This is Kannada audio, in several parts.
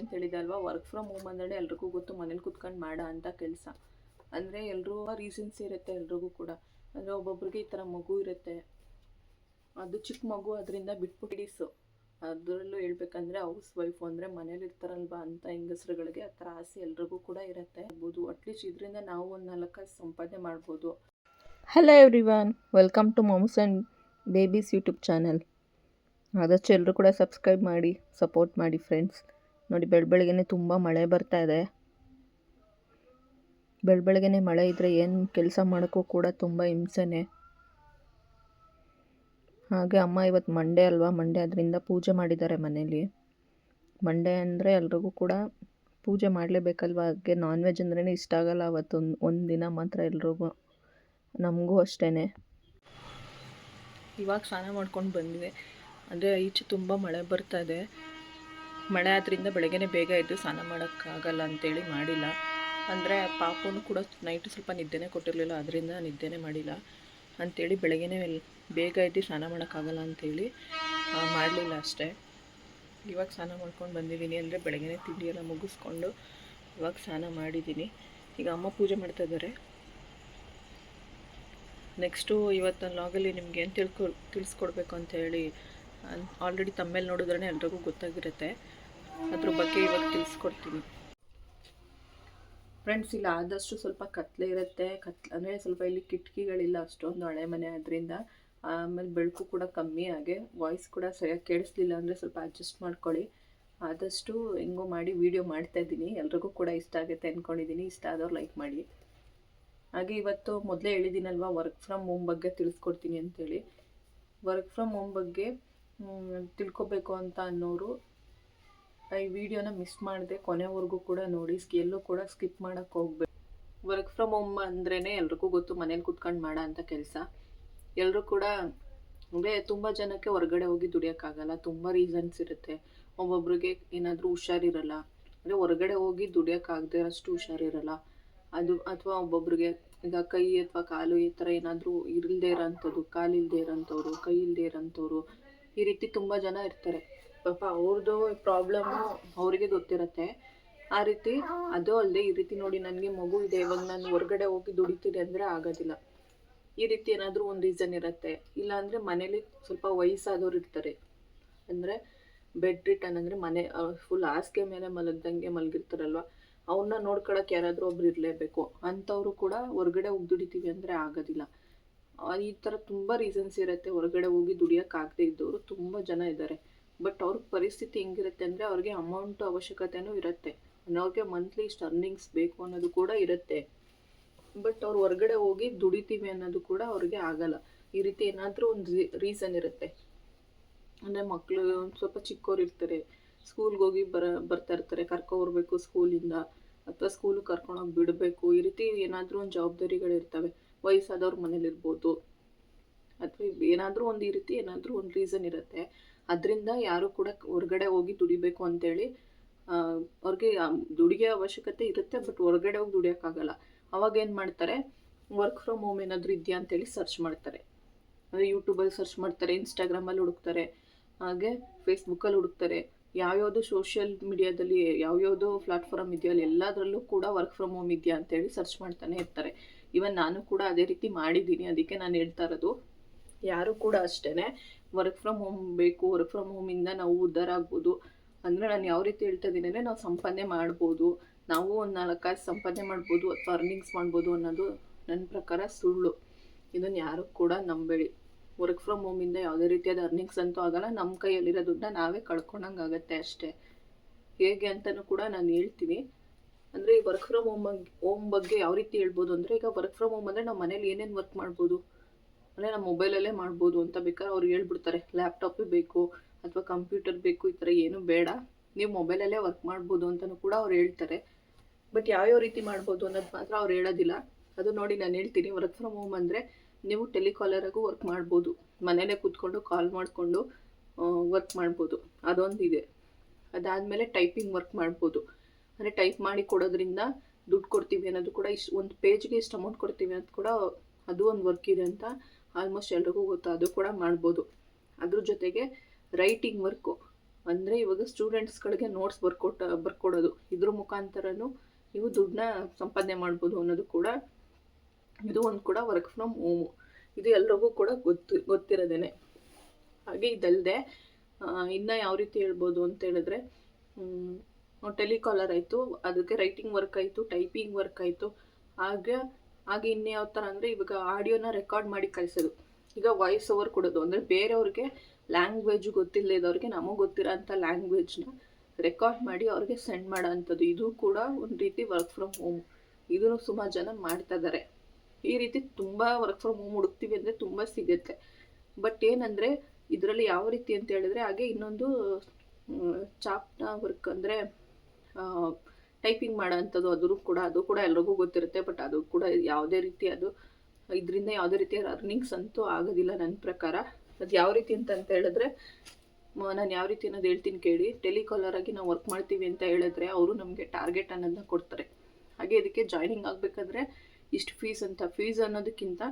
ಅಂತ ಹೇಳಿದೆ ಅಲ್ವಾ? ವರ್ಕ್ ಫ್ರಮ್ ಹೋಮ್ ಅಂದ್ರೆ ಎಲ್ರಿಗೂ ಗೊತ್ತು ಮನೇಲಿ ಕುತ್ಕೊಂಡು ಮಾಡ ಅಂತ ಕೆಲಸ. ಅಂದರೆ ಎಲ್ಲರೂ ರೀಸನ್ಸ್ ಇರುತ್ತೆ ಎಲ್ರಿಗೂ ಕೂಡ. ಅಂದರೆ ಒಬ್ಬೊಬ್ರಿಗೆ ಈ ಥರ ಮಗು ಇರುತ್ತೆ. ಅದು ಚಿಕ್ಕ ಮಗು ಅದರಿಂದ ಬಿಟ್ಬಿಟ್ಟಿಸು ಅದರಲ್ಲೂ ಹೇಳ್ಬೇಕಂದ್ರೆ ಹೌಸ್ ವೈಫ್ ಅಂದರೆ ಮನೇಲಿ ಇರ್ತಾರಲ್ವಾ ಅಂತ ಹೆಂಗಸ್ರುಗಳಿಗೆ ಆ ಥರ ಆಸೆ ಎಲ್ರಿಗೂ ಕೂಡ ಇರುತ್ತೆ. ಇರ್ಬೋದು ಅಟ್ಲೀಸ್ಟ್ ಇದರಿಂದ ನಾವು ಒಂದು ನಾಲ್ಕು ಸಂಪಾದನೆ ಮಾಡ್ಬೋದು. Hello everyone welcome to moms and babies YouTube channel ಆದಷ್ಟು ಎಲ್ಲರೂ ಕೂಡ ಸಬ್ಸ್ಕ್ರೈಬ್ ಮಾಡಿ ಸಪೋರ್ಟ್ ಮಾಡಿ ಫ್ರೆಂಡ್ಸ್ ನೋಡಿ ಬೆಳ ಬೆಳಗ್ಗೆನೆ ತುಂಬ ಮಳೆ ಬರ್ತಾ ಇದೆ. ಬೆಳ ಬೆಳಗ್ಗೆನೆ ಮಳೆ ಇದ್ದರೆ ಏನು ಕೆಲಸ ಮಾಡೋಕ್ಕೂ ಕೂಡ ತುಂಬ ಹಿಂಸೆನೆ. ಹಾಗೆ ಅಮ್ಮ ಇವತ್ತು ಮಂಡೆ ಅಲ್ವಾ? ಮಂಡೇ ಅದರಿಂದ ಪೂಜೆ ಮಾಡಿದ್ದಾರೆ ಮನೇಲಿ. ಮಂಡೇ ಅಂದರೆ ಎಲ್ರಿಗೂ ಕೂಡ ಪೂಜೆ ಮಾಡಲೇಬೇಕಲ್ವಾ? ಹಾಗೆ ನಾನ್ ವೆಜ್ ಅಂದ್ರೇ ಇಷ್ಟ ಆಗಲ್ಲ ಅವತ್ತು. ಒಂದು ದಿನ ಮಾತ್ರ ಎಲ್ರಿಗೂ, ನಮಗೂ ಅಷ್ಟೇ ಇವಾಗ ಸ್ನಾನ ಮಾಡ್ಕೊಂಡು ಬಂದ್ವಿ. ಅಂದರೆ ಈಚೆ ತುಂಬ ಮಳೆ ಬರ್ತಾ ಇದೆ. ಮಳೆ ಆದ್ರಿಂದ ಬೆಳಗ್ಗೆನೇ ಬೇಗ ಎದ್ದು ಸ್ನಾನ ಮಾಡೋಕ್ಕಾಗಲ್ಲ ಅಂತೇಳಿ ಮಾಡಿಲ್ಲ. ಅಂದರೆ ಪಾಪನು ಕೂಡ ನೈಟ್ ಸ್ವಲ್ಪ ನಿದ್ದೆನೇ ಕೊಟ್ಟಿರಲಿಲ್ಲ ಅದರಿಂದ ನಿದ್ದೆನೇ ಮಾಡಿಲ್ಲ ಅಂಥೇಳಿ ಬೆಳಗ್ಗೆನೇ ಎಲ್- ಬೇಗ ಎದ್ದು ಸ್ನಾನ ಮಾಡೋಕ್ಕಾಗಲ್ಲ ಅಂಥೇಳಿ ಮಾಡಲಿಲ್ಲ ಅಷ್ಟೇ. ಇವಾಗ ಸ್ನಾನ ಮಾಡ್ಕೊಂಡು ಬಂದಿದ್ದೀನಿ ಅಂದರೆ ಬೆಳಗ್ಗೆನೇ ತಿಂಡಿ ಎಲ್ಲ ಮುಗಿಸ್ಕೊಂಡು ಇವಾಗ ಸ್ನಾನ ಮಾಡಿದ್ದೀನಿ ಈಗ ಅಮ್ಮ ಪೂಜೆ ಮಾಡ್ತಾ ಇದ್ದಾರೆ ನೆಕ್ಸ್ಟು ಇವತ್ತು ಲಾಗಲ್ಲಿ ನಿಮ್ಗೆ ಏನು ತಿಳ್ಕೊ, ತಿಳಿಸ್ಕೊಡ್ಬೇಕು ಅಂತ ಹೇಳಿ ಆಲ್ರೆಡಿ ತಮ್ಮೇಲೆ ನೋಡಿದ್ರೆ ಎಲ್ರಿಗೂ ಗೊತ್ತಾಗಿರುತ್ತೆ. ಅದ್ರ ಬಗ್ಗೆ ಇವಾಗ ತಿಳಿಸ್ಕೊಡ್ತೀನಿ. ಫ್ರೆಂಡ್ಸ್ ಇಲ್ಲ, ಆದಷ್ಟು ಸ್ವಲ್ಪ ಕತ್ಲೆ ಇರುತ್ತೆ. ಕತ್ಲೆ ಅಂದರೆ ಸ್ವಲ್ಪ ಇಲ್ಲಿ ಕಿಟಕಿಗಳಿಲ್ಲ, ಅಷ್ಟೊಂದು ಹಳೆ ಮನೆ ಆದ್ದರಿಂದ ಆಮೇಲೆ ಬೆಳಕು ಕೂಡ ಕಮ್ಮಿ ಹಾಗೆ. ವಾಯ್ಸ್ ಕೂಡ ಸರಿಯಾಗಿ ಕೇಳಿಸ್ಲಿಲ್ಲ ಅಂದರೆ ಸ್ವಲ್ಪ ಅಡ್ಜಸ್ಟ್ ಮಾಡ್ಕೊಳ್ಳಿ. ಆದಷ್ಟು ಹೆಂಗೋ ಮಾಡಿ ವೀಡಿಯೋ ಮಾಡ್ತಾ ಇದ್ದೀನಿ. ಎಲ್ರಿಗೂ ಕೂಡ ಇಷ್ಟ ಆಗುತ್ತೆ ಅಂದ್ಕೊಂಡಿದ್ದೀನಿ ಇಷ್ಟ ಆದವ್ರು ಲೈಕ್ ಮಾಡಿ. ಹಾಗೆ ಇವತ್ತು ಮೊದಲೇ ಹೇಳಿದ್ದೀನಲ್ವಾ ವರ್ಕ್ ಫ್ರಮ್ ಹೋಮ್ ಬಗ್ಗೆ ತಿಳಿಸ್ಕೊಡ್ತೀನಿ ಅಂತೇಳಿ. ವರ್ಕ್ ಫ್ರಮ್ ಹೋಮ್ ಬಗ್ಗೆ ತಿಳ್ಕೊಬೇಕು ಅಂತ ಅನ್ನೋರು ಈ ವಿಡಿಯೋನ ಮಿಸ್ ಮಾಡದೆ ಕೊನೆವರೆಗೂ ಕೂಡ ನೋಡಿ ಎಲ್ಲೂ ಕೂಡ ಸ್ಕಿಪ್ ಮಾಡೋಕ್ಕೆ ಹೋಗ್ಬೇಕು ವರ್ಕ್ ಫ್ರಮ್ ಹೋಮ್ ಅಂದ್ರೇ ಎಲ್ರಿಗೂ ಗೊತ್ತು ಮನೇಲಿ ಕುತ್ಕೊಂಡು ಮಾಡೋ ಅಂತ ಕೆಲಸ. ಎಲ್ಲರೂ ಕೂಡ, ಅಂದರೆ ತುಂಬ ಜನಕ್ಕೆ ಹೊರಗಡೆ ಹೋಗಿ ದುಡಿಯೋಕ್ಕಾಗಲ್ಲ, ತುಂಬ ರೀಸನ್ಸ್ ಇರುತ್ತೆ. ಒಬ್ಬೊಬ್ರಿಗೆ ಏನಾದರೂ ಹುಷಾರಿರಲ್ಲ, ಅಂದರೆ ಹೊರಗಡೆ ಹೋಗಿ ದುಡಿಯೋಕ್ಕಾಗದೇ ಅಷ್ಟು ಹುಷಾರಿರಲ್ಲ. ಅದು ಅಥವಾ ಒಬ್ಬೊಬ್ರಿಗೆ, ಈಗ ಕೈ ಅಥವಾ ಕಾಲು ಈ ಥರ ಏನಾದರೂ ಇರಲ್ದೇ ಇರೋಂಥದ್ದು ಕಾಲಿಲ್ಲದೆ ಇರೋಂಥವ್ರು, ಕೈ ಇಲ್ಲದೆ ಇರೋಂಥವ್ರು, ಈ ರೀತಿ ತುಂಬ ಜನ ಇರ್ತಾರೆ. ಪಾಪ ಅವ್ರದ್ದು ಪ್ರಾಬ್ಲಮ್ ಅವರಿಗೆ ಗೊತ್ತಿರುತ್ತೆ. ಆ ರೀತಿ ಅದು ಅಲ್ಲದೆ ಈ ರೀತಿ ನೋಡಿ ನನಗೆ ಮಗು ಇದೆ ಇವಾಗ ನಾನು ಹೊರಗಡೆ ಹೋಗಿ ದುಡಿತೀನಿ ಅಂದರೆ ಆಗೋದಿಲ್ಲ. ಈ ರೀತಿ ಏನಾದರೂ ಒಂದು ರೀಸನ್ ಇರುತ್ತೆ. ಇಲ್ಲಾಂದರೆ ಮನೇಲಿ ಸ್ವಲ್ಪ ವಯಸ್ಸಾದವ್ರು ಇರ್ತಾರೆ. ಅಂದರೆ ಬೆಡ್ ರಿಟರ್ನ್ ಅಂದರೆ ಮನೆ ಫುಲ್ ಹಾಸಿಗೆ ಮೇಲೆ ಮಲಗ್ದಂಗೆ ಮಲಗಿರ್ತಾರಲ್ವ? ಅವ್ರನ್ನ ನೋಡ್ಕೊಳಕ್ಕೆ ಯಾರಾದರೂ ಒಬ್ರು ಇರಲೇಬೇಕು. ಅಂಥವ್ರು ಕೂಡ ಹೊರಗಡೆ ಹೋಗಿ ದುಡಿತೀವಿ ಅಂದರೆ ಆಗೋದಿಲ್ಲ. ಈ ಥರ ತುಂಬ ರೀಸನ್ಸ್ ಇರುತ್ತೆ. ಹೊರಗಡೆ ಹೋಗಿ ದುಡಿಯೋಕ್ಕಾಗದೇ ಇದ್ದವರು ತುಂಬ ಜನ ಇದ್ದಾರೆ. ಬಟ್ ಅವ್ರ ಪರಿಸ್ಥಿತಿ ಹೆಂಗಿರುತ್ತೆ ಅಂದರೆ ಅವ್ರಿಗೆ ಅಮೌಂಟ್ ಅವಶ್ಯಕತೆನೂ ಇರುತ್ತೆ. ಅವ್ರಿಗೆ ಮಂತ್ಲಿ ಇಷ್ಟು ಅರ್ನಿಂಗ್ಸ್ ಬೇಕು ಅನ್ನೋದು ಕೂಡ ಇರುತ್ತೆ. ಬಟ್ ಅವ್ರು ಹೊರಗಡೆ ಹೋಗಿ ದುಡಿತೀವಿ ಅನ್ನೋದು ಕೂಡ ಅವ್ರಿಗೆ ಆಗಲ್ಲ. ಈ ರೀತಿ ಏನಾದರೂ ಒಂದು ರೀಸನ್ ಇರುತ್ತೆ. ಅಂದರೆ ಮಕ್ಕಳು ಒಂದು ಸ್ವಲ್ಪ ಚಿಕ್ಕವ್ರು ಇರ್ತಾರೆ. ಸ್ಕೂಲ್ಗೆ ಹೋಗಿ ಬರ, ಬರ್ತಾ ಇರ್ತಾರೆ. ಕರ್ಕೊ ಬರಬೇಕು ಸ್ಕೂಲಿಂದ ಅಥವಾ ಸ್ಕೂಲಿಗೆ ಕರ್ಕೊಂಡೋಗಿ ಬಿಡಬೇಕು. ಈ ರೀತಿ ಏನಾದರೂ ಒಂದು ಜವಾಬ್ದಾರಿಗಳಿರ್ತವೆ ವಯಸ್ಸಾದವ್ರ ಮನೇಲಿರ್ಬೋದು. ಅಥವಾ ಏನಾದರೂ ಒಂದು ಈ ರೀತಿ ಏನಾದರೂ ಒಂದು ರೀಸನ್ ಇರುತ್ತೆ. ಅದರಿಂದ ಯಾರು ಕೂಡ ಹೊರಗಡೆ ಹೋಗಿ ದುಡಿಬೇಕು ಅಂತೇಳಿ ಅವ್ರಿಗೆ ದುಡಿಗೆ ಅವಶ್ಯಕತೆ ಇರುತ್ತೆ, ಬಟ್ ಹೊರಗಡೆ ಹೋಗಿ ದುಡಿಯೋಕ್ಕಾಗಲ್ಲ. ಅವಾಗ ಏನು ಮಾಡ್ತಾರೆ ವರ್ಕ್ ಫ್ರಮ್ ಹೋಮ್ ಏನಾದರೂ ಇದೆಯಾ ಅಂತೇಳಿ ಸರ್ಚ್ ಮಾಡ್ತಾರೆ. ಅಂದರೆ ಯೂಟ್ಯೂಬಲ್ಲಿ ಸರ್ಚ್ ಮಾಡ್ತಾರೆ ಇನ್ಸ್ಟಾಗ್ರಾಮಲ್ಲಿ ಹುಡುಕ್ತಾರೆ, ಹಾಗೆ ಫೇಸ್ಬುಕ್ಕಲ್ಲಿ ಹುಡುಕ್ತಾರೆ. ಯಾವ್ಯಾವುದು ಸೋಷಿಯಲ್ ಮೀಡಿಯಾದಲ್ಲಿ ಯಾವ್ಯಾವುದು ಪ್ಲಾಟ್ಫಾರ್ಮ್ ಇದೆಯಲ್ಲ, ಎಲ್ಲದರಲ್ಲೂ ಕೂಡ ವರ್ಕ್ ಫ್ರಮ್ ಹೋಮ್ ಇದೆಯಾ ಅಂತೇಳಿ ಸರ್ಚ್ ಮಾಡ್ತಾನೆ ಇರ್ತಾರೆ. ಇವನ್ ನಾನು ಕೂಡ ಅದೇ ರೀತಿ ಮಾಡಿದ್ದೀನಿ, ಅದಕ್ಕೆ ನಾನು ಹೇಳ್ತಾ ಇರೋದು. ಯಾರು ಕೂಡ ಅಷ್ಟೇ ವರ್ಕ್ ಫ್ರಮ್ ಹೋಮ್ ಬೇಕು ವರ್ಕ್ ಫ್ರಮ್ ಹೋಮಿಂದ ನಾವು ಉದ್ಧಾರ ಆಗ್ಬೋದು. ಅಂದರೆ ನಾನು ಯಾವ ರೀತಿ ಹೇಳ್ತಾ ಇದ್ದೀನಿ ಅಂದರೆ ನಾವು ಸಂಪಾದನೆ ಮಾಡ್ಬೋದು. ನಾವು ಒಂದು ನಾಲ್ಕು ಕಾಸು ಸಂಪಾದನೆ ಮಾಡ್ಬೋದು, ಅಥವಾ ಅರ್ನಿಂಗ್ಸ್ ಮಾಡ್ಬೋದು ಅನ್ನೋದು ನನ್ನ ಪ್ರಕಾರ ಸುಳ್ಳು. ಇದನ್ನು ಯಾರು ಕೂಡ ನಂಬೇಡಿ. ವರ್ಕ್ ಫ್ರಮ್ ಹೋಮಿಂದ ಯಾವುದೇ ರೀತಿಯಾದ ಅರ್ನಿಂಗ್ಸ್ ಅಂತೂ ಆಗಲ್ಲ. ನಮ್ಮ ಕೈಯಲ್ಲಿರೋ ದುಡ್ಡನ್ನ ನಾವೇ ಕಳ್ಕೊಂಡಂಗೆ ಆಗುತ್ತೆ ಅಷ್ಟೇ. ಹೇಗೆ ಅಂತಲೂ ಕೂಡ ನಾನು ಹೇಳ್ತೀನಿ. ಅಂದರೆ ಈ ವರ್ಕ್ ಫ್ರಮ್ ಹೋಮ್ ಹೋಮ್ ಬಗ್ಗೆ ಯಾವ ರೀತಿ ಹೇಳ್ಬೋದು ಅಂದರೆ ಈಗ ವರ್ಕ್ ಫ್ರಮ್ ಹೋಮ್ ಅಂದರೆ ನಾವು ಮನೇಲಿ ಏನೇನು ವರ್ಕ್ ಮಾಡ್ಬೋದು? ಅಂದರೆ ನಮ್ಮ ಮೊಬೈಲಲ್ಲೇ ಮಾಡ್ಬೋದು ಅಂತ ಬೇಕಾದ್ರೆ ಅವ್ರು ಹೇಳ್ಬಿಡ್ತಾರೆ. ಲ್ಯಾಪ್ಟಾಪೇ ಬೇಕು ಅಥವಾ ಕಂಪ್ಯೂಟರ್ ಬೇಕು ಈ ಥರ ಏನೂ ಬೇಡ. ನೀವು ಮೊಬೈಲಲ್ಲೇ ವರ್ಕ್ ಮಾಡ್ಬೋದು ಅಂತಲೂ ಕೂಡ ಅವ್ರು ಹೇಳ್ತಾರೆ. ಬಟ್ ಯಾವ್ಯಾವ ರೀತಿ ಮಾಡ್ಬೋದು ಅನ್ನೋದು ಮಾತ್ರ ಅವ್ರು ಹೇಳೋದಿಲ್ಲ. ಅದು ನೋಡಿ ನಾನು ಹೇಳ್ತೀನಿ ವರ್ಕ್ ಫ್ರಮ್ ಹೋಮ್ ಅಂದರೆ ನೀವು ಟೆಲಿಕಾಲರಾಗೂ ವರ್ಕ್ ಮಾಡ್ಬೋದು. ಮನೇಲೇ ಕೂತ್ಕೊಂಡು ಕಾಲ್ ಮಾಡಿಕೊಂಡು ವರ್ಕ್ ಮಾಡ್ಬೋದು. ಅದೊಂದಿದೆ. ಅದಾದಮೇಲೆ ಟೈಪಿಂಗ್ ವರ್ಕ್ ಮಾಡ್ಬೋದು. ಅಂದರೆ ಟೈಪ್ ಮಾಡಿ ಕೊಡೋದ್ರಿಂದ ದುಡ್ಡು ಕೊಡ್ತೀವಿ ಅನ್ನೋದು ಕೂಡ ಇಷ್ಟು, ಒಂದು ಪೇಜ್ಗೆ ಇಷ್ಟು ಅಮೌಂಟ್ ಕೊಡ್ತೀವಿ ಅಂತ ಕೂಡ ಅದು ಒಂದು ವರ್ಕ್ ಇದೆ ಅಂತ ಆಲ್ಮೋಸ್ಟ್ ಎಲ್ರಿಗೂ ಗೊತ್ತು, ಅದು ಕೂಡ ಮಾಡ್ಬೋದು. ಅದ್ರ ಜೊತೆಗೆ ರೈಟಿಂಗ್ ವರ್ಕು ಅಂದರೆ ಇವಾಗ ಸ್ಟೂಡೆಂಟ್ಸ್ಗಳಿಗೆ ನೋಟ್ಸ್ ಬರ್ಕೊಟ್ಟ, ಬರ್ಕೊಡೋದು. ಇದ್ರ ಮುಖಾಂತರನೂ ನೀವು ದುಡ್ಡನ್ನ ಸಂಪಾದನೆ ಮಾಡ್ಬೋದು ಅನ್ನೋದು ಕೂಡ ಇದು ಒಂದು ಕೂಡ ವರ್ಕ್ ಫ್ರಮ್ ಹೋಮು ಇದು ಎಲ್ರಿಗೂ ಕೂಡ ಗೊತ್ತು, ಗೊತ್ತಿರೋದೇನೆ. ಹಾಗೆ ಇದಲ್ಲದೆ ಇನ್ನು ಯಾವ ರೀತಿ ಹೇಳ್ಬೋದು ಅಂತ ಹೇಳಿದ್ರೆ ಟೆಲಿಕಾಲರ್ ಆಯಿತು ಅದಕ್ಕೆ ರೈಟಿಂಗ್ ವರ್ಕ್ ಆಯಿತು ಟೈಪಿಂಗ್ ವರ್ಕ್ ಆಯಿತು. ಹಾಗೆ ಹಾಗೆ ಇನ್ಯಾವ ಥರ ಅಂದರೆ ಇವಾಗ ಆಡಿಯೋನ ರೆಕಾರ್ಡ್ ಮಾಡಿ ಕಳಿಸೋದು. ಈಗ ವಾಯ್ಸ್ ಓವರ್ ಕೊಡೋದು. ಅಂದರೆ ಬೇರೆಯವ್ರಿಗೆ ಲ್ಯಾಂಗ್ವೇಜ್ ಗೊತ್ತಿಲ್ಲದವ್ರಿಗೆ ನಮಗೆ ಗೊತ್ತಿರೋ ಅಂಥ ಲ್ಯಾಂಗ್ವೇಜ್ನ ರೆಕಾರ್ಡ್ ಮಾಡಿ ಅವ್ರಿಗೆ ಸೆಂಡ್ ಮಾಡೋ ಅಂಥದ್ದು ಇದು ಕೂಡ ಒಂದು ರೀತಿ ವರ್ಕ್ ಫ್ರಮ್ ಹೋಮ್ ಇದನ್ನು ಸುಮಾರು ಜನ ಮಾಡ್ತಾ ಇದ್ದಾರೆ ಈ ರೀತಿ ತುಂಬ ವರ್ಕ್ ಫ್ರಮ್ ಹೋಮ್ ಹುಡುಕ್ತೀವಿ ಅಂದರೆ ತುಂಬ ಸಿಗುತ್ತೆ. ಬಟ್ ಏನಂದರೆ ಇದರಲ್ಲಿ ಯಾವ ರೀತಿ ಅಂತ ಹೇಳಿದ್ರೆ ಹಾಗೆ ಇನ್ನೊಂದು ಚಾಪ್ನ ವರ್ಕ್ ಅಂದರೆ ಟೈಪಿಂಗ್ ಮಾಡೋ ಅಂಥದ್ದು ಅದು ಕೂಡ ಅದು ಕೂಡ ಎಲ್ರಿಗೂ ಗೊತ್ತಿರುತ್ತೆ, ಬಟ್ ಅದು ಕೂಡ ಯಾವುದೇ ರೀತಿ ಅದು, ಇದರಿಂದ ಯಾವುದೇ ರೀತಿಯ ಅರ್ನಿಂಗ್ಸ್ ಅಂತೂ ಆಗೋದಿಲ್ಲ ನನ್ನ ಪ್ರಕಾರ. ಅದು ಯಾವ ರೀತಿ ಅಂತ ಅಂತ ಹೇಳಿದ್ರೆ ನಾನು ಯಾವ ರೀತಿ ಅನ್ನೋದು ಹೇಳ್ತೀನಿ ಕೇಳಿ. ಟೆಲಿಕಾಲರ್ ಆಗಿ ನಾವು ವರ್ಕ್ ಮಾಡ್ತೀವಿ ಅಂತ ಹೇಳಿದ್ರೆ ಅವರು ನಮಗೆ ಟಾರ್ಗೆಟ್ ಅನ್ನೋದನ್ನ ಕೊಡ್ತಾರೆ. ಹಾಗೆ ಇದಕ್ಕೆ ಜಾಯ್ನಿಂಗ್ ಆಗಬೇಕಾದ್ರೆ ಇಷ್ಟು ಫೀಸ್ ಅಂತ, ಫೀಸ್ ಅನ್ನೋದಕ್ಕಿಂತ,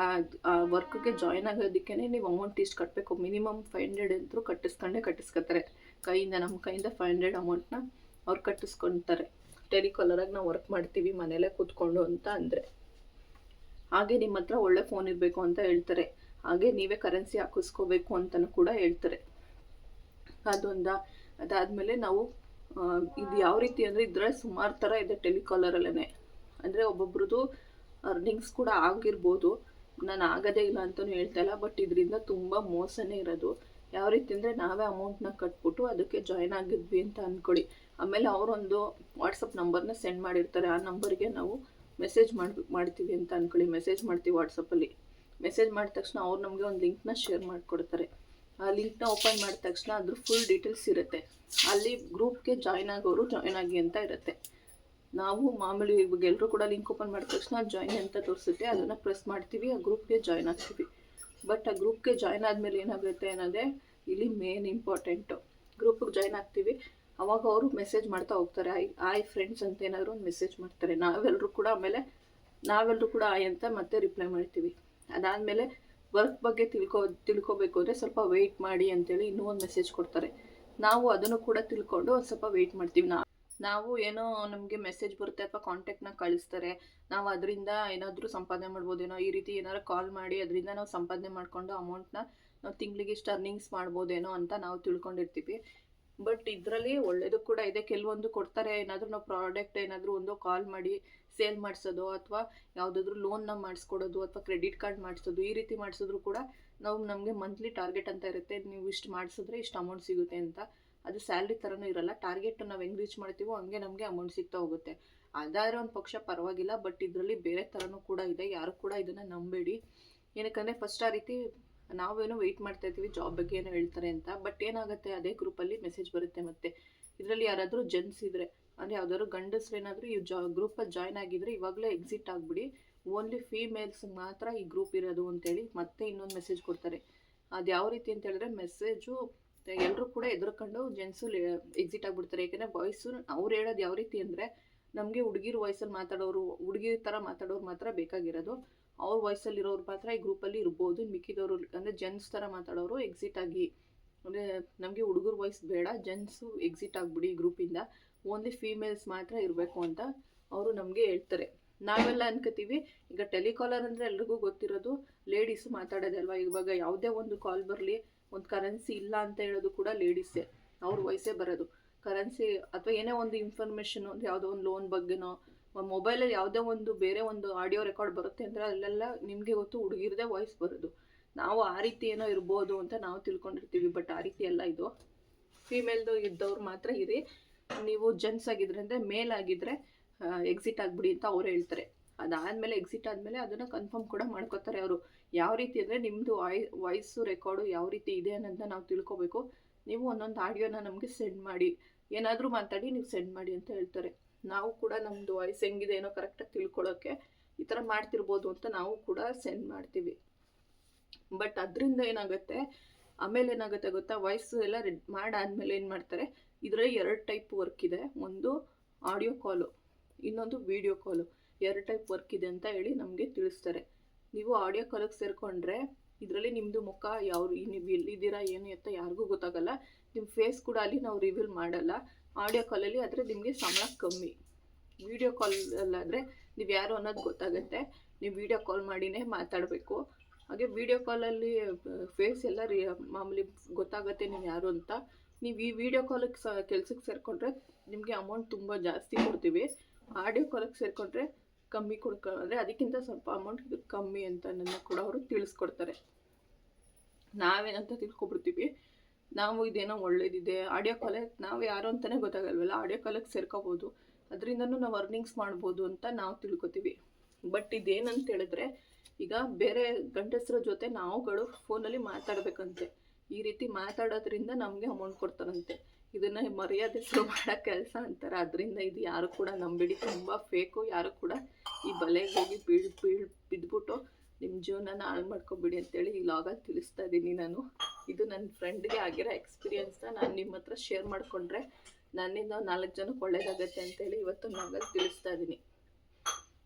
ಆ ವರ್ಕ್ಗೆ ಜಾಯ್ನ್ ಆಗೋದಕ್ಕೆ ನೀವು ಅಮೌಂಟ್ ಇಷ್ಟು ಕಟ್ಟಬೇಕು ಮಿನಿಮಮ್ ಫೈವ್ ಹಂಡ್ರೆಡ್ ಅಂತೂ ಕಟ್ಟಿಸ್ಕೊಂಡೇ ಕಟ್ಟಿಸ್ಕೊತಾರೆ. ಕೈಯಿಂದ, ನಮ್ಮ ಕೈಯಿಂದ ಫೈವ್ ಹಂಡ್ರೆಡ್ ಅಮೌಂಟ್ನ ಅವ್ರು ಕಟ್ಟಿಸ್ಕೊತಾರೆ. ಟೆಲಿಕಾಲರಾಗಿ ನಾವು ವರ್ಕ್ ಮಾಡ್ತೀವಿ, ಮನೇಲೇ ಕೂತ್ಕೊಂಡು ಅಂತ ಅಂದರೆ. ಹಾಗೆ ನಿಮ್ಮ ಹತ್ರ ಒಳ್ಳೆ ಫೋನ್ ಇರಬೇಕು ಅಂತ ಹೇಳ್ತಾರೆ. ಹಾಗೆ ನೀವೇ ಕರೆನ್ಸಿ ಹಾಕಿಸ್ಕೋಬೇಕು ಅಂತಲೂ ಕೂಡ ಹೇಳ್ತಾರೆ. ಅದೊಂದ, ಅದಾದಮೇಲೆ ನಾವು ಇದು ಯಾವ ರೀತಿ ಅಂದರೆ ಇದ್ರಲ್ಲಿ ಸುಮಾರು ಥರ ಇದೆ ಟೆಲಿಕಾಲರಲ್ಲೇ ಅಂದರೆ ಒಬ್ಬೊಬ್ರದ್ದು ಅರ್ನಿಂಗ್ಸ್ ಕೂಡ ಆಗಿರ್ಬೋದು. ನಾನು ಆಗೋದೇ ಇಲ್ಲ ಅಂತಲೂ ಹೇಳ್ತಾ ಇಲ್ಲ ಬಟ್ ಇದರಿಂದ ತುಂಬ ಮೋಸನೇ ಇರೋದು. ಯಾವ ರೀತಿ ಅಂದರೆ ನಾವೇ ಅಮೌಂಟ್ನ ಕಟ್ಬಿಟ್ಟು ಅದಕ್ಕೆ ಜಾಯ್ನ್ ಆಗಿದ್ವಿ ಅಂತ ಅಂದ್ಕೊಳ್ಳಿ ಆಮೇಲೆ ಅವರೊಂದು ವಾಟ್ಸಪ್ ನಂಬರ್ನ ಸೆಂಡ್ ಮಾಡಿರ್ತಾರೆ. ಆ ನಂಬರ್ಗೆ ನಾವು ಮೆಸೇಜ್ ಮಾಡಿ, ಮಾಡ್ತೀವಿ ಅಂತ ಅಂದ್ಕೊಳ್ಳಿ ಮೆಸೇಜ್ ಮಾಡ್ತೀವಿ ವಾಟ್ಸಪ್ಪಲ್ಲಿ ಮೆಸೇಜ್ ಮಾಡಿದ ತಕ್ಷಣ ಅವ್ರು ನಮಗೆ ಒಂದು ಲಿಂಕ್ನ ಶೇರ್ ಮಾಡಿಕೊಡ್ತಾರೆ. ಆ ಲಿಂಕ್ನ ಓಪನ್ ಮಾಡಿದ ತಕ್ಷಣ ಅದ್ರ ಫುಲ್ ಡೀಟೇಲ್ಸ್ ಇರುತ್ತೆ. ಅಲ್ಲಿ ಗ್ರೂಪ್ಗೆ ಜಾಯ್ನ್ ಆಗೋರು ಜಾಯ್ನ್ ಆಗಿ ಅಂತ ಇರುತ್ತೆ. ನಾವು ಮಾಮೂಲಿ ಇವಾಗ ಎಲ್ಲರೂ ಕೂಡ ಲಿಂಕ್ ಓಪನ್ ಮಾಡಿದ ತಕ್ಷಣ ಜಾಯ್ನ್ ಅಂತ ತೋರಿಸುತ್ತೆ. ಅದನ್ನು ಪ್ರೆಸ್ ಮಾಡ್ತೀವಿ, ಆ ಗ್ರೂಪ್ಗೆ ಜಾಯ್ನ್ ಆಗ್ತೀವಿ. ಬಟ್ ಆ ಗ್ರೂಪ್ಗೆ ಜಾಯ್ನ್ ಆದಮೇಲೆ ಏನಾಗುತ್ತೆ ಅನ್ನೋದೇ ಇಲ್ಲಿ ಮೇನ್ ಇಂಪಾರ್ಟೆಂಟು ಗ್ರೂಪಿಗೆ ಜಾಯ್ನ್ ಆಗ್ತೀವಿ. ಅವಾಗ ಅವರು ಮೆಸೇಜ್ ಮಾಡ್ತಾ ಹೋಗ್ತಾರೆ. ಐ ಆಯ್ ಫ್ರೆಂಡ್ಸ್ ಅಂತ ಏನಾದರೂ ಒಂದು ಮೆಸೇಜ್ ಮಾಡ್ತಾರೆ. ನಾವೆಲ್ಲರೂ ಕೂಡ ಆಮೇಲೆ ನಾವೆಲ್ಲರೂ ಕೂಡ ಆಯ್ ಅಂತ ಮತ್ತೆ ರಿಪ್ಲೈ ಮಾಡ್ತೀವಿ. ಅದಾದಮೇಲೆ ವರ್ಕ್ ಬಗ್ಗೆ ತಿಳ್ಕೊ, ತಿಳ್ಕೊಬೇಕು ಅಂದರೆ ಸ್ವಲ್ಪ ವೆಯ್ಟ್ ಮಾಡಿ ಅಂತೇಳಿ ಇನ್ನೂ ಒಂದು ಮೆಸೇಜ್ ಕೊಡ್ತಾರೆ. ನಾವು ಅದನ್ನು ಕೂಡ ತಿಳ್ಕೊಂಡು ಒಂದು ಸ್ವಲ್ಪ ವೆಯ್ಟ್ ಮಾಡ್ತೀವಿ. ನಾ ನಾವು ಏನೋ ನಮಗೆ ಮೆಸೇಜ್ ಬರುತ್ತೆ ಅಥವಾ ಕಾಂಟ್ಯಾಕ್ಟ್ನ ಕಳಿಸ್ತಾರೆ. ನಾವು ಅದರಿಂದ ಏನಾದರೂ ಸಂಪಾದನೆ ಮಾಡ್ಬೋದೇನೋ, ಈ ರೀತಿ ಏನಾದ್ರು ಕಾಲ್ ಮಾಡಿ ಅದರಿಂದ ನಾವು ಸಂಪಾದನೆ ಮಾಡಿಕೊಂಡು ಅಮೌಂಟ್ನ ನಾವು ತಿಂಗಳಿಗೆ ಇಷ್ಟು ಅರ್ನಿಂಗ್ಸ್ ಮಾಡ್ಬೋದೇನೋ ಅಂತ ನಾವು ತಿಳ್ಕೊಂಡಿರ್ತೀವಿ. ಬಟ್ ಇದರಲ್ಲಿ ಒಳ್ಳೇದು ಕೂಡ ಇದೆ. ಕೆಲವೊಂದು ಕೊಡ್ತಾರೆ, ಏನಾದರೂ ನಾವು ಪ್ರಾಡಕ್ಟ್ ಏನಾದರೂ ಒಂದು ಕಾಲ್ ಮಾಡಿ ಸೇಲ್ ಮಾಡಿಸೋದು ಅಥವಾ ಯಾವುದಾದ್ರೂ ಲೋನ್ನ ಮಾಡಿಸ್ಕೊಡೋದು ಅಥವಾ ಕ್ರೆಡಿಟ್ ಕಾರ್ಡ್ ಮಾಡಿಸೋದು, ಈ ರೀತಿ ಮಾಡಿಸಿದ್ರು ಕೂಡ ನಾವು ನಮಗೆ ಮಂತ್ಲಿ ಟಾರ್ಗೆಟ್ ಅಂತ ಇರುತ್ತೆ. ನೀವು ಇಷ್ಟು ಮಾಡಿಸಿದ್ರೆ ಇಷ್ಟು ಅಮೌಂಟ್ ಸಿಗುತ್ತೆ ಅಂತ. ಅದು ಸ್ಯಾಲ್ರಿ ಥರನೂ ಇರಲ್ಲ. ಟಾರ್ಗೆಟ್ ನಾವು ಹೆಂಗೆ ರೀಚ್ ಮಾಡ್ತೀವೋ ಹಂಗೆ ನಮಗೆ ಅಮೌಂಟ್ ಸಿಗ್ತಾ ಹೋಗುತ್ತೆ. ಅದಾದ್ರೆ ಒಂದು ಪಕ್ಷ ಪರವಾಗಿಲ್ಲ, ಬಟ್ ಇದರಲ್ಲಿ ಬೇರೆ ಥರನೂ ಕೂಡ ಇದೆ. ಯಾರು ಕೂಡ ಇದನ್ನು ನಂಬೇಡಿ. ಏನಕ್ಕಂದರೆ ಫಸ್ಟ್ ಆ ರೀತಿ ನಾವೇನೋ ವೆಯ್ಟ್ ಮಾಡ್ತಾ ಇರ್ತೀವಿ ಜಾಬ್ ಬಗ್ಗೆ ಏನೋ ಹೇಳ್ತಾರೆ ಅಂತ. ಬಟ್ ಏನಾಗುತ್ತೆ, ಅದೇ ಗ್ರೂಪಲ್ಲಿ ಮೆಸೇಜ್ ಬರುತ್ತೆ ಮತ್ತೆ. ಇದರಲ್ಲಿ ಯಾರಾದರೂ ಜೆಂಟ್ಸ್ ಇದ್ರೆ, ಅಂದರೆ ಯಾವ್ದಾದ್ರು ಗಂಡಸ್ರು ಈ ಜಾ ಗ್ರೂಪಲ್ಲಿ ಜಾಯ್ನ್ ಆಗಿದ್ರೆ ಇವಾಗಲೇ ಎಕ್ಸಿಟ್ ಆಗಿಬಿಡಿ. ಓನ್ಲಿ ಫೀಮೇಲ್ಸ್ ಮಾತ್ರ ಈ ಗ್ರೂಪ್ ಇರೋದು ಅಂತೇಳಿ ಮತ್ತೆ ಇನ್ನೊಂದು ಮೆಸೇಜ್ ಕೊಡ್ತಾರೆ. ಅದು ಯಾವ ರೀತಿ ಅಂತ ಹೇಳಿದ್ರೆ ಮೆಸೇಜು ಎಲ್ಲರೂ ಕೂಡ ಎದುರ್ಕೊಂಡು ಜೆಂಟ್ಸು ಎಕ್ಸಿಟ್ ಆಗಿಬಿಡ್ತಾರೆ. ಯಾಕೆಂದರೆ ವಾಯ್ಸು ಅವ್ರು ಹೇಳೋದು ಯಾವ ರೀತಿ ಅಂದರೆ ನಮಗೆ ಹುಡುಗಿರು ವಾಯ್ಸಲ್ಲಿ ಮಾತಾಡೋರು, ಹುಡುಗಿರ ಥರ ಮಾತಾಡೋರು ಮಾತ್ರ ಬೇಕಾಗಿರೋದು. ಅವ್ರ ವಾಯ್ಸಲ್ಲಿರೋರು ಮಾತ್ರ ಈ ಗ್ರೂಪಲ್ಲಿ ಇರ್ಬೋದು. ಮಿಕ್ಕಿದವರು ಅಂದರೆ ಜೆಂಟ್ಸ್ ಥರ ಮಾತಾಡೋರು ಎಕ್ಸಿಟ್ ಆಗಿ, ಅಂದರೆ ನಮಗೆ ಹುಡುಗರ ವಾಯ್ಸ್ ಬೇಡ ಜೆಂಟ್ಸು ಎಕ್ಸಿಟ್ ಆಗಿಬಿಡಿ ಗ್ರೂಪಿಂದ ಓನ್ಲಿ ಫೀಮೇಲ್ಸ್ ಮಾತ್ರ ಇರಬೇಕು ಅಂತ ಅವರು ನಮಗೆ ಹೇಳ್ತಾರೆ. ನಾವೆಲ್ಲ ಅನ್ಕೋತೀವಿ, ಈಗ ಟೆಲಿಕಾಲರ್ ಅಂದರೆ ಎಲ್ರಿಗೂ ಗೊತ್ತಿರೋದು ಲೇಡೀಸ್ ಮಾತಾಡೋದಲ್ವಾ? ಇವಾಗ ಯಾವುದೇ ಒಂದು ಕಾಲ್ ಬರಲಿ ಒಂದು ಕರೆನ್ಸಿ ಇಲ್ಲ ಅಂತ ಹೇಳೋದು ಕೂಡ ಲೇಡೀಸೇ ಅವ್ರ ವಯಸ್ಸೇ ಬರೋದು. ಕರೆನ್ಸಿ ಅಥವಾ ಏನೇ ಒಂದು ಇನ್ಫಾರ್ಮೇಷನ್ ಒಂದು ಯಾವುದೋ ಒಂದು ಲೋನ್ ಬಗ್ಗೆನೋ ಮೊಬೈಲಲ್ಲಿ ಯಾವುದೇ ಒಂದು ಬೇರೆ ಒಂದು ಆಡಿಯೋ ರೆಕಾರ್ಡ್ ಬರುತ್ತೆ ಅಂದರೆ ಅಲ್ಲೆಲ್ಲ ನಿಮಗೆ ಗೊತ್ತು ಹುಡುಗಿರದೇ ವಾಯ್ಸ್ ಬರೋದು. ನಾವು ಆ ರೀತಿ ಏನೋ ಇರ್ಬೋದು ಅಂತ ನಾವು ತಿಳ್ಕೊಂಡಿರ್ತೀವಿ ಬಟ್ ಆ ರೀತಿ ಎಲ್ಲ ಇದು. ಫೀಮೇಲ್ದು ಇದ್ದವ್ರು ಮಾತ್ರ ಇರಿ. ನೀವು ಜೆಂಟ್ಸ್ ಆಗಿದ್ರೆ ಅಂದರೆ ಮೇಲ್ ಆಗಿದ್ರೆ ಎಕ್ಸಿಟ್ ಆಗಿಬಿಡಿ ಅಂತ ಅವ್ರು ಹೇಳ್ತಾರೆ. ಅದಾದಮೇಲೆ ಎಕ್ಸಿಟ್ ಆದಮೇಲೆ ಅದನ್ನು ಕನ್ಫರ್ಮ್ ಕೂಡ ಮಾಡ್ಕೋತಾರೆ ಅವರು. ಯಾವ ರೀತಿ ಅಂದರೆ ನಿಮ್ಮದು ವಾಯ್ ವಾಯ್ಸು ರೆಕಾರ್ಡು ಯಾವ ರೀತಿ ಇದೆ ಅನ್ನೋದನ್ನ ನಾವು ತಿಳ್ಕೊಬೇಕು. ನೀವು ಒಂದೊಂದು ಆಡಿಯೋನ ನಮಗೆ ಸೆಂಡ್ ಮಾಡಿ. ಏನಾದರೂ ಮಾತಾಡಿ ನೀವು ಸೆಂಡ್ ಮಾಡಿ ಅಂತ ಹೇಳ್ತಾರೆ. ನಾವು ಕೂಡ ನಮ್ಮದು ವಾಯ್ಸ್ ಹೆಂಗಿದೆ ಏನೋ ಕರೆಕ್ಟಾಗಿ ತಿಳ್ಕೊಳ್ಳೋಕ್ಕೆ ಈ ಥರ ಮಾಡ್ತಿರ್ಬೋದು ಅಂತ ನಾವು ಕೂಡ ಸೆಂಡ್ ಮಾಡ್ತೀವಿ. ಬಟ್ ಅದರಿಂದ ಏನಾಗುತ್ತೆ? ಆಮೇಲೆ ಏನಾಗುತ್ತೆ ಗೊತ್ತಾ? ವಾಯ್ಸ್ ಎಲ್ಲ ರೆಡ್ ಮಾಡಾದ್ಮೇಲೆ ಏನು ಮಾಡ್ತಾರೆ? ಇದರಲ್ಲಿ ಎರಡು ಟೈಪ್ ವರ್ಕ್ ಇದೆ. ಒಂದು ಆಡಿಯೋ ಕಾಲು ಇನ್ನೊಂದು ವಿಡಿಯೋ ಕಾಲು ಎರಡು ಟೈಪ್ ವರ್ಕ್ ಇದೆ ಅಂತ ಹೇಳಿ ನಮಗೆ ತಿಳಿಸ್ತಾರೆ. ನೀವು ಆಡಿಯೋ ಕಾಲಿಗೆ ಸೇರಿಕೊಂಡ್ರೆ ಇದರಲ್ಲಿ ನಿಮ್ಮದು ಮುಖ ಯಾವ ನೀವು ಎಲ್ಲಿದ್ದೀರಾ, ಏನು ಅಂತ ಯಾರಿಗೂ ಗೊತ್ತಾಗಲ್ಲ. ನಿಮ್ಮ ಫೇಸ್ ಕೂಡ ಅಲ್ಲಿ ನಾವು ರಿವೀಲ್ ಮಾಡಲ್ಲ. ಆಡಿಯೋ ಕಾಲಲ್ಲಿ ಆದರೆ ನಿಮಗೆ ಸಂಬಳ ಕಮ್ಮಿ. ವಿಡಿಯೋ ಕಾಲಲ್ಲಾದರೆ ನೀವು ಯಾರು ಅನ್ನೋದು ಗೊತ್ತಾಗುತ್ತೆ. ನೀವು ವಿಡಿಯೋ ಕಾಲ್ ಮಾಡಿನೇ ಮಾತಾಡಬೇಕು. ಹಾಗೆ ವಿಡಿಯೋ ಕಾಲಲ್ಲಿ ಫೇಸ್ ಎಲ್ಲ ರಿ ಮಾಮೂಲಿ ಗೊತ್ತಾಗುತ್ತೆ ನೀವು ಯಾರು ಅಂತ. ನೀವು ಈ ವಿಡಿಯೋ ಕಾಲಿಗೆ ಸ ಕೆಲಸಕ್ಕೆ ಸೇರಿಕೊಂಡ್ರೆ ನಿಮಗೆ ಅಮೌಂಟ್ ತುಂಬ ಜಾಸ್ತಿ ಕೊಡ್ತೀವಿ. ಆಡಿಯೋ ಕಾಲಿಗೆ ಸೇರಿಕೊಂಡ್ರೆ ಕಮ್ಮಿ ಕೊಡ್ಕೊ, ಅಂದರೆ ಅದಕ್ಕಿಂತ ಸ್ವಲ್ಪ ಅಮೌಂಟ್ ಇದು ಕಮ್ಮಿ ಅಂತ ನನ್ನ ಕೂಡ ಅವರು ತಿಳಿಸ್ಕೊಡ್ತಾರೆ. ನಾವೇನಂತ ತಿಳ್ಕೊಬಿಡ್ತೀವಿ? ನಾವು ಇದೇನೋ ಒಳ್ಳೇದಿದೆ ಆಡಿಯೋ ಕಾಲೇ ನಾವು ಯಾರು ಅಂತಲೇ ಗೊತ್ತಾಗಲ್ವಲ್ಲ? ಆಡಿಯೋ ಕಾಲಕ್ಕೆ ಸೇರ್ಕೋಬೋದು. ಅದರಿಂದನೂ ನಾವು ಅರ್ನಿಂಗ್ಸ್ ಮಾಡ್ಬೋದು ಅಂತ ನಾವು ತಿಳ್ಕೊತೀವಿ. ಬಟ್ ಇದೇನಂತ ಹೇಳಿದ್ರೆ, ಈಗ ಬೇರೆ ಗಂಡಸರ ಜೊತೆ ನಾವುಗಳು ಫೋನಲ್ಲಿ ಮಾತಾಡಬೇಕಂತೆ. ಈ ರೀತಿ ಮಾತಾಡೋದ್ರಿಂದ ನಮಗೆ ಅಮೌಂಟ್ ಕೊಡ್ತಾರಂತೆ. ಇದನ್ನ ಮರ್ಯಾದೆ ಶುರು ಮಾಡೋ ಕೆಲಸ ಅಂತಾರೆ. ಅದರಿಂದ ಇದು ಯಾರು ಕೂಡ ನಂಬಿಡಿ. ತುಂಬ ಫೇಕು ಯಾರು ಕೂಡ ಈ ಬಲೆಗೆ ಹೋಗಿ ಬೀಳ್ ಬೀಳ್ ಬಿದ್ದುಬಿಟ್ಟು ನಿಮ್ಮ ಜೀವನನ ಹಾಳು ಮಾಡ್ಕೊಬಿಡಿ ಅಂತೇಳಿ ಈ ಲಾಗಲ್ಲಿ ತಿಳಿಸ್ತಾ ಇದ್ದೀನಿ ನಾನು. ಇದು ನನ್ನ ಫ್ರೆಂಡ್ಗೆ ಆಗಿರೋ ಎಕ್ಸ್ಪೀರಿಯೆನ್ಸ್ನ ನಾನು ನಿಮ್ಮ ಹತ್ರ ಶೇರ್ ಮಾಡಿಕೊಂಡ್ರೆ ನನ್ನಿಂದ ನಾಲ್ಕು ಜನಕ್ಕೆ ಒಳ್ಳೇದಾಗತ್ತೆ ಅಂತೇಳಿ ಇವತ್ತು ಲಾಗಲ್ಲಿ ತಿಳಿಸ್ತಾ ಇದ್ದೀನಿ.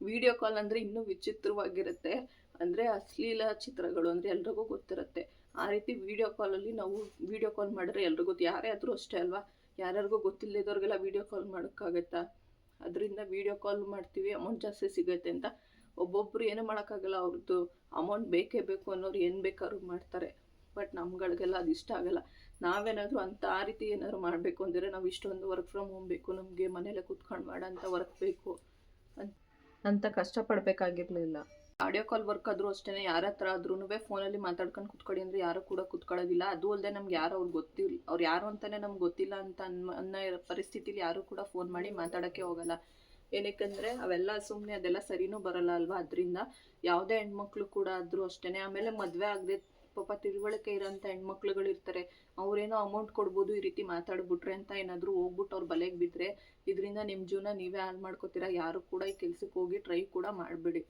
ವಿಡಿಯೋ ಕಾಲ್ ಅಂದರೆ ಇನ್ನೂ ವಿಚಿತ್ರವಾಗಿರುತ್ತೆ. ಅಂದರೆ ಅಶ್ಲೀಲ ಚಿತ್ರಗಳು ಅಂದರೆ ಎಲ್ರಿಗೂ ಗೊತ್ತಿರುತ್ತೆ. ಆ ರೀತಿ ವಿಡಿಯೋ ಕಾಲಲ್ಲಿ ನಾವು ವಿಡಿಯೋ ಕಾಲ್ ಮಾಡಿದ್ರೆ ಎಲ್ರಿಗೂ ಗೊತ್ತು. ಯಾರೇ ಆದರೂ ಅಷ್ಟೇ ಅಲ್ವಾ? ಯಾರ್ಯಾರಿಗೂ ಗೊತ್ತಿಲ್ಲದವ್ರಿಗೆಲ್ಲ ವಿಡಿಯೋ ಕಾಲ್ ಮಾಡೋಕ್ಕಾಗತ್ತಾ? ಅದರಿಂದ ವಿಡಿಯೋ ಕಾಲ್ ಮಾಡ್ತೀವಿ ಅಮೌಂಟ್ ಜಾಸ್ತಿ ಸಿಗುತ್ತೆ ಅಂತ. ಒಬ್ಬೊಬ್ಬರು ಏನೂ ಮಾಡೋಕ್ಕಾಗಲ್ಲ, ಅವ್ರದ್ದು ಅಮೌಂಟ್ ಬೇಕೇ ಬೇಕು ಅನ್ನೋರು ಏನು ಬೇಕಾದ್ರೂ ಮಾಡ್ತಾರೆ. ಬಟ್ ನಮ್ಗಳಿಗೆಲ್ಲ ಅದು ಇಷ್ಟ ಆಗಲ್ಲ. ನಾವೇನಾದರೂ ಅಂತ ಆ ರೀತಿ ಏನಾದರೂ ಮಾಡಬೇಕು ಅಂದರೆ ನಾವು ಇಷ್ಟೊಂದು ವರ್ಕ್ ಫ್ರಮ್ ಹೋಮ್ ಬೇಕು, ನಮಗೆ ಮನೇಲೆ ಕೂತ್ಕೊಂಡು ಮಾಡೋಂಥ ವರ್ಕ್ ಬೇಕು ಅಂತ ಕಷ್ಟಪಡಬೇಕಾಗಿರಲಿಲ್ಲ. ಆಡಿಯೋ ಕಾಲ್ ವರ್ಕ್ ಆದರೂ ಅಷ್ಟೇ ಯಾರ ಹತ್ರ ಆದ್ರೂ ಫೋನಲ್ಲಿ ಮಾತಾಡ್ಕೊಂಡು ಕುತ್ಕೊಳ್ಳಿ ಅಂದರೆ ಯಾರು ಕೂಡ ಕುತ್ಕೊಳ್ಳೋದಿಲ್ಲ ಅದು ಅಲ್ಲದೆ ನಮ್ಗೆ ಯಾರು ಅವ್ರು ಗೊತ್ತಿಲ್ಲ ಅವ್ರು ಯಾರು ಅಂತಲೇ ನಮ್ಗೆ ಗೊತ್ತಿಲ್ಲ ಅಂತ ಅನ್ ಅನ್ನೋ ಪರಿಸ್ಥಿತಿಲಿ ಯಾರು ಕೂಡ ಫೋನ್ ಮಾಡಿ ಮಾತಾಡೋಕ್ಕೆ ಹೋಗಲ್ಲ. ಏನಕ್ಕೆಂದರೆ ಅವೆಲ್ಲ ಸುಮ್ಮನೆ ಅದೆಲ್ಲ ಸರಿನೂ ಬರಲ್ಲ ಅಲ್ವಾ? ಅದರಿಂದ ಯಾವುದೇ ಹೆಣ್ಮಕ್ಳು ಕೂಡ ಆದರೂ ಅಷ್ಟೇ ಆಮೇಲೆ ಮದುವೆ ಆಗದೆ ಪಾಪ ತಿಳುವಳಿಕೆ ಇರೋಂಥ ಹೆಣ್ಮಕ್ಳುಗಳು ಇರ್ತಾರೆ. ಅವ್ರೇನೋ ಅಮೌಂಟ್ ಕೊಡ್ಬೋದು ಈ ರೀತಿ ಮಾತಾಡ್ಬಿಟ್ರೆ ಅಂತ ಏನಾದರೂ ಹೋಗ್ಬಿಟ್ಟು ಅವ್ರು ಬಲೆಗೆ ಬಿದ್ದರೆ ಇದರಿಂದ ನಿಮ್ಮ ಜೀವನ ನೀವೇ ಹಾಳು ಮಾಡ್ಕೋತೀರಾ? ಯಾರು ಕೂಡ ಈ ಕೆಲ್ಸಕ್ಕೆ ಹೋಗಿ ಟ್ರೈ ಕೂಡ ಮಾಡಬೇಡಿ.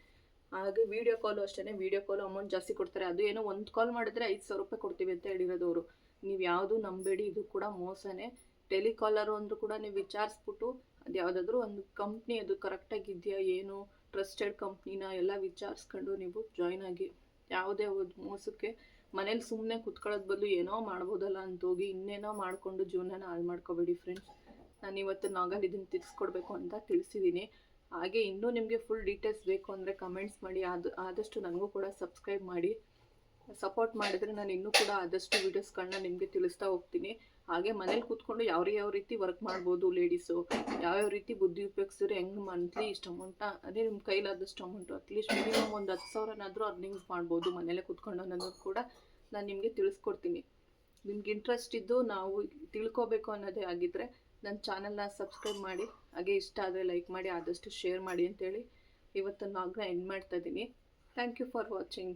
ಹಾಗೆ ವಿಡಿಯೋ ಕಾಲು ಅಷ್ಟೇ ವಿಡಿಯೋ ಕಾಲು ಅಮೌಂಟ್ ಜಾಸ್ತಿ ಕೊಡ್ತಾರೆ. ಅದು ಏನೋ ಒಂದು ಕಾಲ್ ಮಾಡಿದ್ರೆ ಐದು ಸಾವಿರ ರೂಪಾಯಿ ಕೊಡ್ತೀವಿ ಅಂತ ಹೇಳಿರೋದು ಅವರು. ನೀವು ಯಾವುದು ನಂಬೇಡಿ, ಇದು ಕೂಡ ಮೋಸನೇ. ಟೆಲಿಕಾಲರು ಅಂದರೂ ಕೂಡ ನೀವು ವಿಚಾರಿಸ್ಬಿಟ್ಟು ಅದು ಯಾವುದಾದ್ರೂ ಒಂದು ಕಂಪ್ನಿ ಅದು ಕರೆಕ್ಟಾಗಿ ಇದೆಯಾ ಏನು ಟ್ರಸ್ಟೆಡ್ ಕಂಪ್ನಿನ ಎಲ್ಲ ವಿಚಾರಿಸ್ಕೊಂಡು ನೀವು ಜಾಯ್ನ್ ಆಗಿ. ಯಾವುದೇ ಒಂದು ಮೋಸಕ್ಕೆ ಮನೇಲಿ ಸುಮ್ಮನೆ ಕುತ್ಕೊಳ್ಳೋದು ಬದಲು ಏನೋ ಮಾಡ್ಬೋದಲ್ಲ ಅಂತ ಹೋಗಿ ಇನ್ನೇನೋ ಮಾಡಿಕೊಂಡು ಜೀವನನ ಹಾಳು ಮಾಡ್ಕೋಬೇಡಿ ಫ್ರೆಂಡ್ಸ್ ನಾನು ಇವತ್ತು ನಾಗಲ್ ಇದನ್ನು ತಿಳಿಸ್ಕೊಡ್ಬೇಕು ಅಂತ ತಿಳಿಸಿದ್ದೀನಿ ಹಾಗೆ ಇನ್ನೂ ನಿಮಗೆ ಫುಲ್ ಡೀಟೇಲ್ಸ್ ಬೇಕು ಅಂದರೆ ಕಮೆಂಟ್ಸ್ ಮಾಡಿ. ಅದು ಆದಷ್ಟು ನನಗೂ ಕೂಡ ಸಬ್ಸ್ಕ್ರೈಬ್ ಮಾಡಿ. ಸಪೋರ್ಟ್ ಮಾಡಿದರೆ ನಾನು ಇನ್ನೂ ಕೂಡ ಆದಷ್ಟು ವೀಡಿಯೋಸ್ಗಳನ್ನ ನಿಮಗೆ ತಿಳಿಸ್ತಾ ಹೋಗ್ತೀನಿ. ಹಾಗೆ ಮನೇಲಿ ಕೂತ್ಕೊಂಡು ಯಾವ ಯಾವ ರೀತಿ ವರ್ಕ್ ಮಾಡ್ಬೋದು ಲೇಡೀಸು ಯಾವ್ಯಾವ ರೀತಿ ಬುದ್ಧಿ ಉಪಯೋಗಿಸಿದ್ರೆ ಹೆಂಗೆ ಮಂತ್ಲಿ ಇಷ್ಟು ಅಮೌಂಟ ಅದೇ ನಿಮ್ಮ ಕೈಲಾದಷ್ಟು ಅಮೌಂಟು ಅಟ್ಲೀಸ್ಟ್ ಮಿನಿಮಮ್ ಒಂದು ಹತ್ತು ಸಾವಿರನಾದರೂ ಅರ್ನಿಂಗ್ಸ್ ಮಾಡ್ಬೋದು ಮನೇಲೆ ಕೂತ್ಕೊಂಡು ಅನ್ನೋದು ಕೂಡ ನಾನು ನಿಮಗೆ ತಿಳಿಸ್ಕೊಡ್ತೀನಿ. ನಿಮ್ಗೆ ಇಂಟ್ರೆಸ್ಟ್ ಇದ್ದು ನಾವು ತಿಳ್ಕೊಬೇಕು ಅನ್ನೋದೇ ಆಗಿದ್ದರೆ ನನ್ನ ಚಾನಲ್ನ ಸಬ್ಸ್ಕ್ರೈಬ್ ಮಾಡಿ. ಹಾಗೆ ಇಷ್ಟ ಆದರೆ ಲೈಕ್ ಮಾಡಿ, ಆದಷ್ಟು ಶೇರ್ ಮಾಡಿ ಅಂತೇಳಿ. ಇವತ್ತು ನಾಗ್ನ ಎಂಡ್ ಮಾಡ್ತಾ ಇದ್ದೀನಿ ಥ್ಯಾಂಕ್ ಯು ಫಾರ್ ವಾಚಿಂಗ್